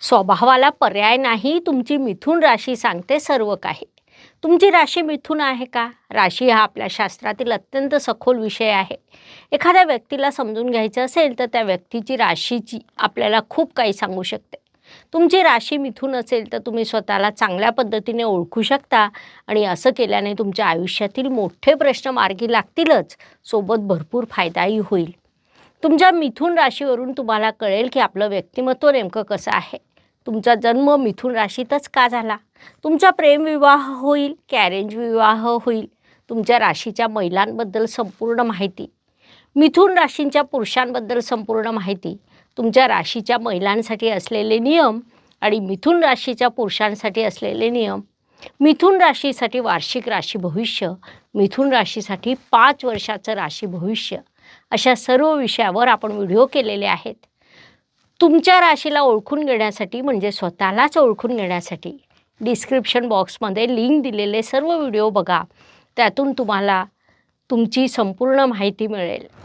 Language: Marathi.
स्वभावाला पर्याय नाही तुमची मिथुन राशी सांगते सर्व काही. तुमची राशी मिथुन आहे का? राशी हा आपल्या शास्त्रातील अत्यंत सखोल विषय आहे. एखाद्या व्यक्तीला समजून घ्यायचं असेल तर त्या व्यक्तीची राशीची आपल्याला खूप काही सांगू शकते. तुमची राशी मिथून असेल तर तुम्ही स्वतःला चांगल्या पद्धतीने ओळखू शकता आणि असं केल्याने तुमच्या आयुष्यातील मोठे प्रश्न मार्गी लागतीलच. सोबत भरपूर फायदाही होईल. तुमच्या मिथून राशीवरून तुम्हाला कळेल की आपलं व्यक्तिमत्व नेमकं कसं आहे. तुमचा जन्म मिथुन राशीतच का झाला? तुमचा प्रेमविवाह होईल की अरेंज विवाह होईल तुमच्या राशीच्या महिलांबद्दल संपूर्ण माहिती. मिथून राशींच्या पुरुषांबद्दल संपूर्ण माहिती. तुमच्या राशीच्या महिलांसाठी असलेले नियम आणि मिथुन राशीच्या पुरुषांसाठी असलेले नियम. मिथुन राशीसाठी वार्षिक राशी भविष्य मिथुन राशीसाठी पाच वर्षाचं राशी भविष्य. अशा सर्व विषयावर आपण व्हिडिओ केलेले आहेत. तुमच्या राशीला ओळखून घेण्यासाठी म्हणजे स्वतःलाच ओळखून घेण्यासाठी डिस्क्रिप्शन बॉक्समध्ये लिंक दिलेले सर्व व्हिडिओ बघा. त्यातून तुम्हाला तुमची संपूर्ण माहिती मिळेल.